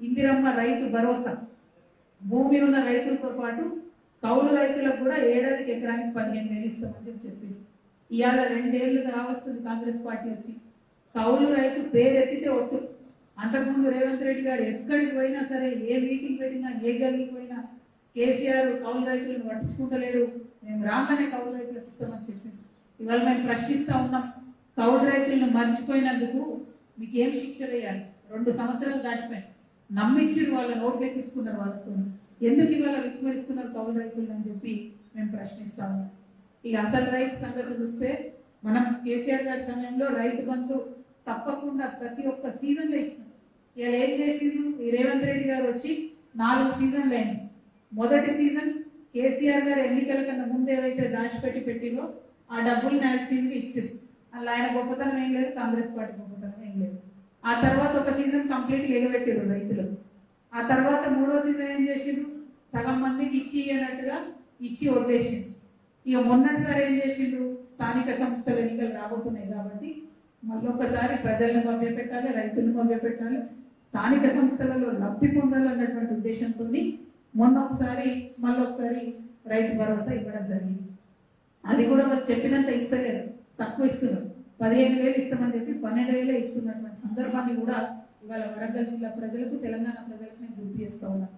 ఇందిరమ్మ రైతు భరోసా. భూమి ఉన్న రైతులతో పాటు కౌలు రైతులకు కూడా ఏడాదికి ఎకరానికి పదిహేను వేలు ఇస్తామని చెప్పి చెప్పింది ఇవాళ రెండేళ్ళు కావస్తుంది కాంగ్రెస్ పార్టీ వచ్చి కౌలు రైతు పేరెత్తితే ఒట్టు. అంతకుముందు రేవంత్ రెడ్డి గారు ఎక్కడికి పోయినా సరే ఏ మీటింగ్ పెట్టినా ఏ గల్లీకి పోయినా కేసీఆర్ కౌలు రైతులను పట్టించుకుంటలేడు. మేము రాగానే కౌలు రైతులకు ఇస్తామని చెప్పింది ఇవాళ మేము ప్రశ్నిస్తూ ఉన్నాం. కౌలు రైతులను మర్చిపోయినందుకు మీకు ఏం శిక్ష వేయాలి? రెండు సంవత్సరాలు దాటిపోయి నమ్మించారు వాళ్ళ నోట్లు ఎక్కించుకున్నారు వాళ్ళతో. ఎందుకు ఇవాళ విస్మరిస్తున్నారు కౌలు రైతులు అని చెప్పి మేము ప్రశ్నిస్తాము. ఇక అసలు రైతు సంగతి చూస్తే మనం కేసీఆర్ గారి సమయంలో రైతు బంధు తప్పకుండా ప్రతి ఒక్క సీజన్లో ఇచ్చినాం ఇలా ఏం చేసిండ్రు? ఈ రేవంత్ రెడ్డి గారు వచ్చి నాలుగు సీజన్లు అయినాయి. మొదటి సీజన్ కేసీఆర్ గారు ఎన్నికల కన్నా ముందు ఏవైతే దాచిపెట్టి పెట్టిందో ఆ డబ్బులు మ్యాజిస్ట్రీస్కి ఇచ్చింది అలా ఆయన గొప్పతనం ఏం లేదు కాంగ్రెస్ పార్టీ గొప్పతనం ఏం లేదు. ఆ తర్వాత ఒక సీజన్ కంప్లీట్ ఎగబెట్టారు రైతులు. ఆ తర్వాత మూడో సీజన్ ఏం చేసిండ్రు? సగం మందికి ఇచ్చి అన్నట్టుగా ఇచ్చి వదిలేసిండు ఇక మొన్నటిసారి ఏం చేసిండ్రు? స్థానిక సంస్థల ఎన్నికలు రాబోతున్నాయి కాబట్టి మళ్ళీ ఒకసారి ప్రజలను పంపిపెట్టాలి రైతులను పంపిపెట్టాలి స్థానిక సంస్థలలో లబ్ధి పొందాలన్నటువంటి ఉద్దేశంతో మొన్న ఒకసారి మళ్ళొకసారి రైతు భరోసా ఇవ్వడం జరిగింది. అది కూడా వాళ్ళు చెప్పినంత ఇస్తలేదు తక్కువ ఇస్తున్నారు. పదిహేను వేలు ఇస్తామని చెప్పి పన్నెండు చేసినటువంటి సందర్భాన్ని కూడా ఇవాళ వరంగల్ జిల్లా ప్రజలకు తెలంగాణ ప్రజలకు నేను గుర్తు చేస్తా ఉన్నాను